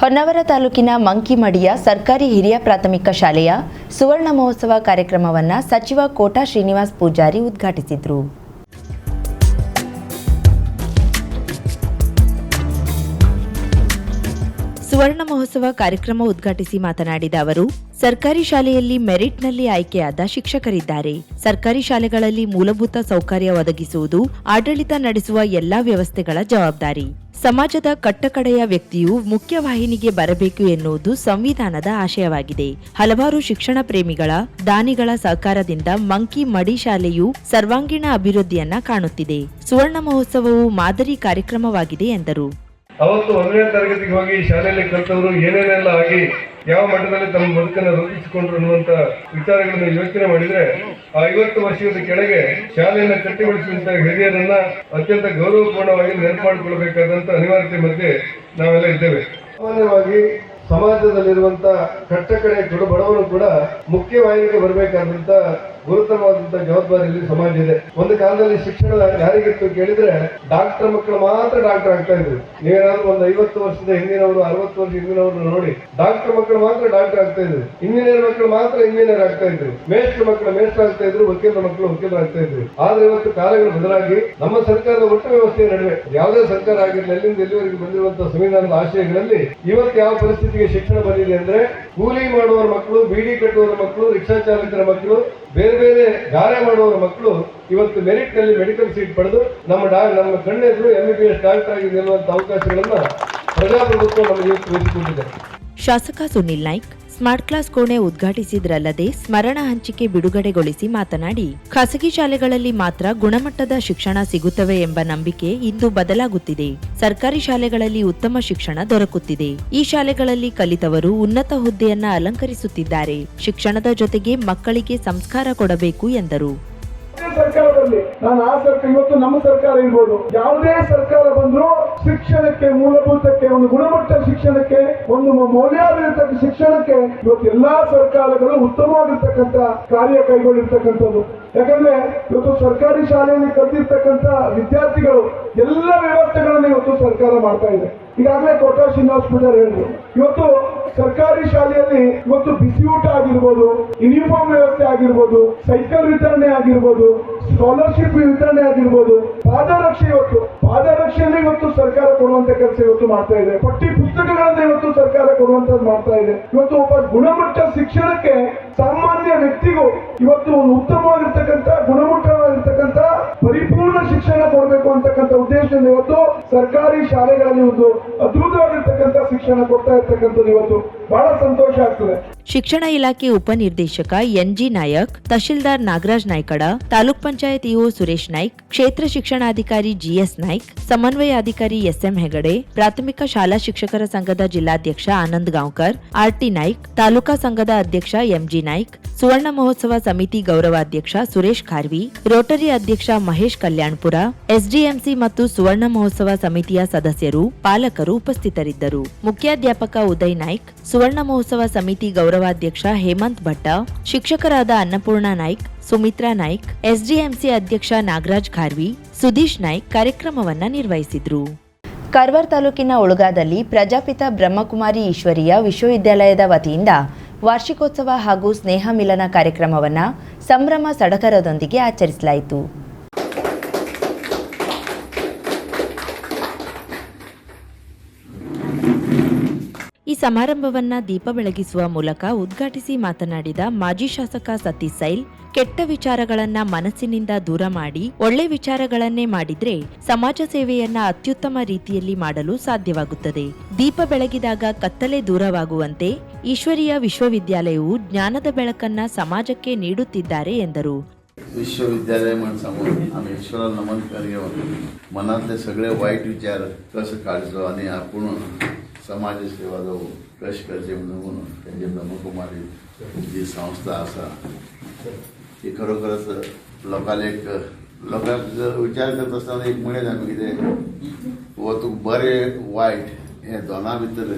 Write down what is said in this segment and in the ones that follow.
ಹೊನ್ನಾವರ ತಾಲೂಕಿನ ಮಂಕಿಮಡಿಯ ಸರ್ಕಾರಿ ಹಿರಿಯ ಪ್ರಾಥಮಿಕ ಶಾಲೆಯ ಸುವರ್ಣ ಮಹೋತ್ಸವ ಕಾರ್ಯಕ್ರಮವನ್ನು ಸಚಿವ ಕೋಟಾ ಶ್ರೀನಿವಾಸ್ ಪೂಜಾರಿ ಉದ್ಘಾಟಿಸಿದರು. ಸುವರ್ಣ ಮಹೋತ್ಸವ ಕಾರ್ಯಕ್ರಮ ಉದ್ಘಾಟಿಸಿ ಮಾತನಾಡಿದ ಅವರು, ಸರ್ಕಾರಿ ಶಾಲೆಯಲ್ಲಿ ಮೆರಿಟ್ನಲ್ಲಿ ಆಯ್ಕೆಯಾದ ಶಿಕ್ಷಕರಿದ್ದಾರೆ. ಸರ್ಕಾರಿ ಶಾಲೆಗಳಲ್ಲಿ ಮೂಲಭೂತ ಸೌಕರ್ಯ ಒದಗಿಸುವುದು ಆಡಳಿತ ನಡೆಸುವ ಎಲ್ಲಾ ವ್ಯವಸ್ಥೆಗಳ ಜವಾಬ್ದಾರಿ. ಸಮಾಜದ ಕಟ್ಟಕಡೆಯ ವ್ಯಕ್ತಿಯು ಮುಖ್ಯವಾಹಿನಿಗೆ ಬರಬೇಕು ಎನ್ನುವುದು ಸಂವಿಧಾನದ ಆಶಯವಾಗಿದೆ. ಹಲವಾರು ಶಿಕ್ಷಣ ಪ್ರೇಮಿಗಳ, ದಾನಿಗಳ ಸಹಕಾರದಿಂದ ಮಂಕಿ ಮಡಿ ಶಾಲೆಯು ಸರ್ವಾಂಗೀಣ ಅಭಿವೃದ್ಧಿಯನ್ನ ಕಾಣುತ್ತಿದೆ. ಸುವರ್ಣ ಮಹೋತ್ಸವವು ಮಾದರಿ ಕಾರ್ಯಕ್ರಮವಾಗಿದೆ ಎಂದರು. ಅವತ್ತು ಒಂದನೇ ತರಗತಿಗೆ ಹೋಗಿ ಶಾಲೆಯಲ್ಲಿ ಕಲಿತವರು ಏನೇನೆಲ್ಲ ಆಗಿ ಯಾವ ಮಟ್ಟದಲ್ಲಿ ತಮ್ಮ ಬದುಕನ್ನು ರೂಪಿಸಿಕೊಂಡ್ರು ಅನ್ನುವಂತ ವಿಚಾರಗಳನ್ನು ಯೋಚನೆ ಮಾಡಿದ್ರೆ ಐವತ್ತು ವರ್ಷದ ಕೆಳಗೆ ಶಾಲೆಯನ್ನು ಕಟ್ಟಿಗೊಳಿಸಿದಂತ ಹಿರಿಯರನ್ನ ಅತ್ಯಂತ ಗೌರವಪೂರ್ಣವಾಗಿ ನೆನಪು ಮಾಡಿಕೊಳ್ಬೇಕಾದಂತ ಅನಿವಾರ್ಯತೆ ಮಧ್ಯೆ ನಾವೆಲ್ಲ ಇದ್ದೇವೆ. ಸಾಮಾನ್ಯವಾಗಿ ಸಮಾಜದಲ್ಲಿರುವಂತ ಕಟ್ಟಕಡೆ ಕಡೆ ಬಡವರು ಕೂಡ ಮುಖ್ಯವಾಹಿನಿಗೆ ಬರಬೇಕಾದಂತ ಗುರುತರವಾದಂತ ಜವಾಬ್ದಾರಿಯಲ್ಲಿ ಸಮಾಜ ಇದೆ. ಒಂದು ಕಾಲದಲ್ಲಿ ಶಿಕ್ಷಣ ಯಾರಿಗಿತ್ತು ಕೇಳಿದ್ರೆ ಡಾಕ್ಟರ್ ಮಕ್ಕಳು ಮಾತ್ರ ಡಾಕ್ಟರ್ ಆಗ್ತಾ ಇದ್ರು. ನೀವೇನಾದ್ರೂ ಒಂದು ಐವತ್ತು ವರ್ಷದ ಹಿಂದಿನವರು, ಅರವತ್ತು ವರ್ಷ ಹಿಂದಿನವರು ನೋಡಿ ಡಾಕ್ಟರ್ ಮಕ್ಕಳು ಮಾತ್ರ ಡಾಕ್ಟರ್ ಆಗ್ತಾ ಇದ್ರು. ಇಂಜಿನಿಯರ್ ಮಕ್ಕಳು ಮಾತ್ರ ಇಂಜಿನಿಯರ್ ಆಗ್ತಾ ಇದ್ರು. ಮೇಷ್ಟ್ರ ಮಕ್ಕಳು ಮೇಷ್ಟ್ರ ಆಗ್ತಾ ಇದ್ರು, ವಕೀಲರ ಮಕ್ಕಳು ವಕೀಲರು ಆಗ್ತಾ ಇದ್ರು. ಆದ್ರೆ ಇವತ್ತು ಕಾಲಗಳು ಬದಲಾಗಿ ನಮ್ಮ ಸರ್ಕಾರದ ಒಟ್ಟು ವ್ಯವಸ್ಥೆಯ ನಡುವೆ, ಯಾವುದೇ ಸರ್ಕಾರ ಆಗಿರಲಿ ಅಲ್ಲಿಂದ ಎಲ್ಲಿವರೆಗೆ ಬಂದಿರುವಂತಹ ಸಂವಿಧಾನದ ಆಶಯಗಳಲ್ಲಿ ಇವತ್ತು ಯಾವ ಪರಿಸ್ಥಿತಿಗೆ ಶಿಕ್ಷಣ ಬಂದಿದೆ ಅಂದ್ರೆ ಕೂಲಿ ಮಾಡುವವರ ಮಕ್ಕಳು, ಬೀಡಿ ಕಟ್ಟುವವರ ಮಕ್ಕಳು, ರಿಕ್ಷಾ ಚಾಲಕರ ಮಕ್ಕಳು, ಬೇರೆ ಬೇರೆ ಗಾರೆ ಮಾಡುವವರ ಮಕ್ಕಳು ಇವತ್ತು ಮೆರಿಟ್ನಲ್ಲಿ ಮೆಡಿಕಲ್ ಸೀಟ್ ಪಡೆದು ನಮ್ಮ ನಮ್ಮ ಕಣ್ಣೆದುರು ಎಂ ಬಿ ಎಸ್ ಡಾಕ್ಟರ್ ಆಗಿದೆ ನಿಲ್ಲುವಂತ ಅವಕಾಶಗಳನ್ನ ಪ್ರಜಾಪ್ರಭುತ್ವ ನಮಗೆ ಶಾಸಕ ಸುನಿಲ್ ನಾಯ್ಕ್ ಸ್ಮಾರ್ಟ್ ಕ್ಲಾಸ್ ಕೋಣೆ ಉದ್ಘಾಟಿಸಿದ್ರಲ್ಲದೆ ಸ್ಮರಣ ಹಂಚಿಕೆ ಬಿಡುಗಡೆಗೊಳಿಸಿ ಮಾತನಾಡಿ, ಖಾಸಗಿ ಶಾಲೆಗಳಲ್ಲಿ ಮಾತ್ರ ಗುಣಮಟ್ಟದ ಶಿಕ್ಷಣ ಸಿಗುತ್ತವೆ ಎಂಬ ನಂಬಿಕೆ ಇಂದು ಬದಲಾಗುತ್ತಿದೆ. ಸರ್ಕಾರಿ ಶಾಲೆಗಳಲ್ಲಿ ಉತ್ತಮ ಶಿಕ್ಷಣ ದೊರಕುತ್ತಿದೆ. ಈ ಶಾಲೆಗಳಲ್ಲಿ ಕಲಿತವರು ಉನ್ನತ ಹುದ್ದೆಯನ್ನ ಅಲಂಕರಿಸುತ್ತಿದ್ದಾರೆ. ಶಿಕ್ಷಣದ ಜೊತೆಗೆ ಮಕ್ಕಳಿಗೆ ಸಂಸ್ಕಾರ ಕೊಡಬೇಕು ಎಂದರು. ಬರಲಿ ನಾನು ಆ ಸರ್ಕಾರ ಇವತ್ತು ನಮ್ಮ ಸರ್ಕಾರ ಇರ್ಬೋದು. ಯಾವುದೇ ಸರ್ಕಾರ ಬಂದ್ರೂ ಶಿಕ್ಷಣಕ್ಕೆ ಮೂಲಭೂತಕ್ಕೆ ಒಂದು ಗುಣಮಟ್ಟ ಶಿಕ್ಷಣಕ್ಕೆ, ಒಂದು ಮೌಲ್ಯಾಧಾರಿತ ಶಿಕ್ಷಣಕ್ಕೆ ಇವತ್ತು ಎಲ್ಲಾ ಸರ್ಕಾರಗಳು ಉತ್ತಮವಾಗಿರ್ತಕ್ಕಂಥ ಕಾರ್ಯ ಕೈಗೊಂಡಿರ್ತಕ್ಕಂಥದ್ದು. ಯಾಕಂದ್ರೆ ಇವತ್ತು ಸರ್ಕಾರಿ ಶಾಲೆಯಲ್ಲಿ ಕಲ್ತಿರ್ತಕ್ಕಂಥ ವಿದ್ಯಾರ್ಥಿಗಳು ಎಲ್ಲ ವ್ಯವಸ್ಥೆಗಳನ್ನು ಇವತ್ತು ಸರ್ಕಾರ ಮಾಡ್ತಾ ಇದೆ. ಈಗಾಗಲೇ ಕೋಟಾ ಶ್ರೀನಿವಾಸ್ ಪೂಜಾರ್ ಹೇಳಿದ್ರು. ಇವತ್ತು ಸರ್ಕಾರಿ ಶಾಲೆಯಲ್ಲಿ ಇವತ್ತು ಬಿಸಿ ಊಟ ಆಗಿರ್ಬೋದು ಯೂನಿಫಾರ್ಮ್ ವ್ಯವಸ್ಥೆ ಆಗಿರ್ಬೋದು, ಸೈಕಲ್ ವಿತರಣೆ ಆಗಿರ್ಬೋದು ಸ್ಕಾಲರ್ಶಿಪ್ ವಿತರಣೆ ಆಗಿರ್ಬೋದು, ಪಾದರಕ್ಷೆ ಇವತ್ತು. ಪಾದರಕ್ಷೆಯನ್ನು ಇವತ್ತು ಸರ್ಕಾರ ಕೊಡುವಂತ ಕೆಲಸ ಇವತ್ತು ಮಾಡ್ತಾ ಇದೆ. ಪಠ್ಯ ಪುಸ್ತಕಗಳನ್ನ ಇವತ್ತು ಸರ್ಕಾರ ಕೊಡುವಂತದ್ದು ಮಾಡ್ತಾ ಇದೆ. ಇವತ್ತು ಒಬ್ಬ ಗುಣಮಟ್ಟ ಶಿಕ್ಷಣಕ್ಕೆ ಸಾಮಾನ್ಯ ವ್ಯಕ್ತಿಗೂ ಇವತ್ತು ಒಂದು ಉತ್ತಮವಾಗಿರ್ತಕ್ಕಂಥ, ಗುಣಮಟ್ಟವಾಗಿರ್ತಕ್ಕಂಥ, ಪರಿಪೂರ್ಣ ಶಿಕ್ಷಣ ಕೊಡಬೇಕು ಅಂತಕ್ಕಂಥ ಉದ್ದೇಶದಿಂದ ಇವತ್ತು ಸರ್ಕಾರಿ ಶಾಲೆಗಳಲ್ಲಿ ಒಂದು ಅದ್ಭುತವಾಗಿರ್ತಕ್ಕಂಥ ಶಿಕ್ಷಣ ಕೊಡ್ತಾ ಇರ್ತಕ್ಕಂಥದ್ದು ಇವತ್ತು. ಬಹಳ ಸಂತೋಷ ಆಗ್ತದೆ. ಶಿಕ್ಷಣ ಇಲಾಖೆ ಉಪನಿರ್ದೇಶಕ ಎನ್ಜಿ ನಾಯಕ್, ತಹಶೀಲ್ದಾರ್ ನಾಗರಾಜ್ ನಾಯ್ಕಡ, ತಾಲೂಕ್ ಪಂಚಾಯತ್ ಇಒ ಸುರೇಶ್ ನಾಯ್ಕ್, ಕ್ಷೇತ್ರ ಶಿಕ್ಷಣಾಧಿಕಾರಿ ಜಿಎಸ್ ನಾಯ್ಕ್ ಸಮನ್ವಯಾಧಿಕಾರಿ ಎಸ್ಎಂ ಹೆಗಡೆ, ಪ್ರಾಥಮಿಕ ಶಾಲಾ ಶಿಕ್ಷಕರ ಸಂಘದ ಜಿಲ್ಲಾಧ್ಯಕ್ಷ ಆನಂದ್ ಗಾಂವ್ಕರ್ ಆರ್ಟಿ ನಾಯ್ಕ್, ತಾಲೂಕಾ ಸಂಘದ ಅಧ್ಯಕ್ಷ ಎಂಜಿ ನಾಯ್ಕ್, ಸುವರ್ಣ ಮಹೋತ್ಸವ ಸಮಿತಿ ಗೌರವಾಧ್ಯಕ್ಷ ಸುರೇಶ್ ಖಾರ್ವಿ, ರೋಟರಿ ಅಧ್ಯಕ್ಷ ಮಹೇಶ್ ಕಲ್ಯಾಣ್ಪುರ ಎಸ್ಡಿಎಂಸಿ ಮತ್ತು ಸುವರ್ಣ ಮಹೋತ್ಸವ ಸಮಿತಿಯ ಸದಸ್ಯರು, ಪಾಲಕರು ಉಪಸ್ಥಿತರಿದ್ದರು. ಮುಖ್ಯಾಧ್ಯಾಪಕ ಉದಯ್ ನಾಯ್ಕ್ ಸುವರ್ಣ ಮಹೋತ್ಸವ ಸಮಿತಿ ಗೌರವಾಧ್ಯಕ್ಷ ಹೇಮಂತ್ ಭಟ್ಟ, ಶಿಕ್ಷಕರಾದ ಅನ್ನಪೂರ್ಣ ನಾಯ್ಕ್, ಸುಮಿತ್ರಾ ನಾಯ್ಕ್, ಎಸ್ಡಿಎಂಸಿ ಅಧ್ಯಕ್ಷ ನಾಗರಾಜ್ ಖಾರ್ವಿ, ಸುದೀಶ್ ನಾಯ್ಕ್ ಕಾರ್ಯಕ್ರಮವನ್ನ ನಿರ್ವಹಿಸಿದ್ರು. ಕಾರವಾರ ತಾಲೂಕಿನ ಉಳುಗಾದಲ್ಲಿ ಪ್ರಜಾಪಿತ ಬ್ರಹ್ಮಕುಮಾರಿ ಈಶ್ವರಿಯ ವಿಶ್ವವಿದ್ಯಾಲಯದ ವತಿಯಿಂದ ವಾರ್ಷಿಕೋತ್ಸವ ಹಾಗೂ ಸ್ನೇಹ ಮಿಲನ ಕಾರ್ಯಕ್ರಮವನ್ನು ಸಂಭ್ರಮ ಸಡಗರದೊಂದಿಗೆ ಆಚರಿಸಲಾಯಿತು. ಸಮಾರಂಭವನ್ನ ದೀಪ ಬೆಳಗಿಸುವ ಮೂಲಕ ಉದ್ಘಾಟಿಸಿ ಮಾತನಾಡಿದ ಮಾಜಿ ಶಾಸಕ ಸತೀಶ್ ಸೈಲ್ ಕೆಟ್ಟ ವಿಚಾರಗಳನ್ನ ಮನಸ್ಸಿನಿಂದ ದೂರ ಮಾಡಿ ಒಳ್ಳೆ ವಿಚಾರಗಳನ್ನೇ ಮಾಡಿದ್ರೆ ಸಮಾಜ ಸೇವೆಯನ್ನ ಅತ್ಯುತ್ತಮ ರೀತಿಯಲ್ಲಿ ಮಾಡಲು ಸಾಧ್ಯವಾಗುತ್ತದೆ ದೀಪ ಬೆಳಗಿದಾಗ ಕತ್ತಲೆ ದೂರವಾಗುವಂತೆ ಈಶ್ವರೀಯ ವಿಶ್ವವಿದ್ಯಾಲಯವು ಜ್ಞಾನದ ಬೆಳಕನ್ನ ಸಮಾಜಕ್ಕೆ ನೀಡುತ್ತಿದ್ದಾರೆ ಎಂದರು विश्वविद्यालय म्हणून समोर आम्ही ईश्वराला नमन करूया मनातले सगळे वाईट विचार कसं काढचो आणि आपण समाज सेवा जाऊ कशी करचे म्हणून त्यांचे ब्रह्मकुमारी जी संस्था असा. ती खरोखरच लोकांना एक लोकांक जर विचार करत असताना एक म्हणत आमी कितें वो तूं बरें वायट हे दोना भितर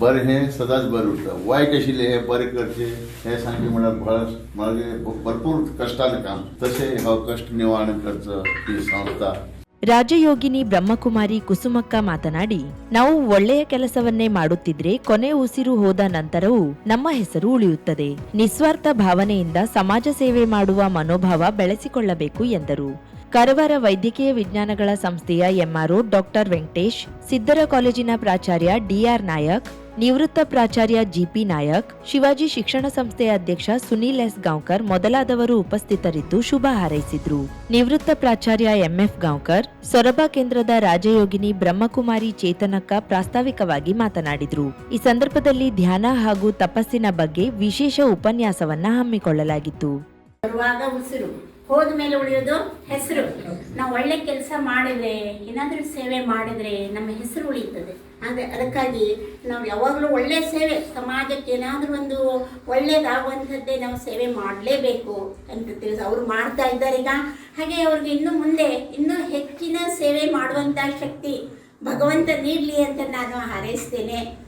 बरें हें सदांच बरें उरता वायट आशिल्लें हें बरें करचें हें सांगचें म्हळ्यार बळ- म्हणजे भरपूर कश्टान काम. तशें हो कश्ट निवारण करचो ही संस्था. ರಾಜಯೋಗಿನಿ ಬ್ರಹ್ಮಕುಮಾರಿ ಕುಸುಮಕ್ಕ ಮಾತನಾಡಿ, ನಾವು ಒಳ್ಳೆಯ ಕೆಲಸವನ್ನೇ ಮಾಡುತ್ತಿದ್ರೆ ಕೊನೆ ಉಸಿರು ಹೋದ ನಂತರವೂ ನಮ್ಮ ಹೆಸರು ಉಳಿಯುತ್ತದೆ. ನಿಸ್ವಾರ್ಥ ಭಾವನೆಯಿಂದ ಸಮಾಜ ಸೇವೆ ಮಾಡುವ ಮನೋಭಾವ ಬೆಳೆಸಿಕೊಳ್ಳಬೇಕು ಎಂದರು. ಕಾರವಾರ ವೈದ್ಯಕೀಯ ವಿಜ್ಞಾನಗಳ ಸಂಸ್ಥೆಯ ಎಂಆರ್ಒ ಡಾಕ್ಟರ್ ವೆಂಕಟೇಶ್ ಸಿದ್ದರ ಕಾಲೇಜಿನ ಪ್ರಾಚಾರ್ಯ ಡಿಆರ್ ನಾಯಕ್ ನಿವೃತ್ತ ಪ್ರಾಚಾರ್ಯ ಜಿಪಿ ನಾಯಕ್, ಶಿವಾಜಿ ಶಿಕ್ಷಣ ಸಂಸ್ಥೆಯ ಅಧ್ಯಕ್ಷ ಸುನೀಲ್ ಎಸ್ ಗಾಂವ್ಕರ್ ಮೊದಲಾದವರು ಉಪಸ್ಥಿತರಿದ್ದು ಶುಭ ಹಾರೈಸಿದ್ರು. ನಿವೃತ್ತ ಪ್ರಾಚಾರ್ಯ ಎಂಎಫ್ ಗಾಂವ್ಕರ್, ಸೊರಬ ಕೇಂದ್ರದ ರಾಜಯೋಗಿನಿ ಬ್ರಹ್ಮಕುಮಾರಿ ಚೇತನಕ್ಕ ಪ್ರಾಸ್ತಾವಿಕವಾಗಿ ಮಾತನಾಡಿದ್ರು. ಈ ಸಂದರ್ಭದಲ್ಲಿ ಧ್ಯಾನ ಹಾಗೂ ತಪಸ್ಸಿನ ಬಗ್ಗೆ ವಿಶೇಷ ಉಪನ್ಯಾಸವನ್ನ ಹಮ್ಮಿಕೊಳ್ಳಲಾಗಿತ್ತು. ಹೋದ ಮೇಲೆ ಉಳಿಯೋದು ಹೆಸರು. ನಾವು ಒಳ್ಳೆ ಕೆಲಸ ಮಾಡಿದ್ರೆ, ಏನಾದರೂ ಸೇವೆ ಮಾಡಿದ್ರೆ ನಮ್ಮ ಹೆಸರು ಉಳಿಯುತ್ತದೆ. ಆದರೆ ಅದಕ್ಕಾಗಿ ನಾವು ಯಾವಾಗಲೂ ಒಳ್ಳೆ ಸೇವೆ, ಸಮಾಜಕ್ಕೆ ಏನಾದರೂ ಒಂದು ಒಳ್ಳೇದಾಗುವಂಥದ್ದೇ ನಾವು ಸೇವೆ ಮಾಡಲೇಬೇಕು ಅಂತ ತಿಳಿಸಿ ಅವರು ಮಾಡ್ತಾ ಇದ್ದಾರೆ ಈಗ. ಹಾಗೆ ಅವ್ರಿಗೆ ಇನ್ನು ಮುಂದೆ, ಇನ್ನೂ ಹೆಚ್ಚಿನ ಸೇವೆ ಮಾಡುವಂಥ ಶಕ್ತಿ ಭಗವಂತ ನೀಡಲಿ ಅಂತ ನಾನು ಹಾರೈಸ್ತೇನೆ.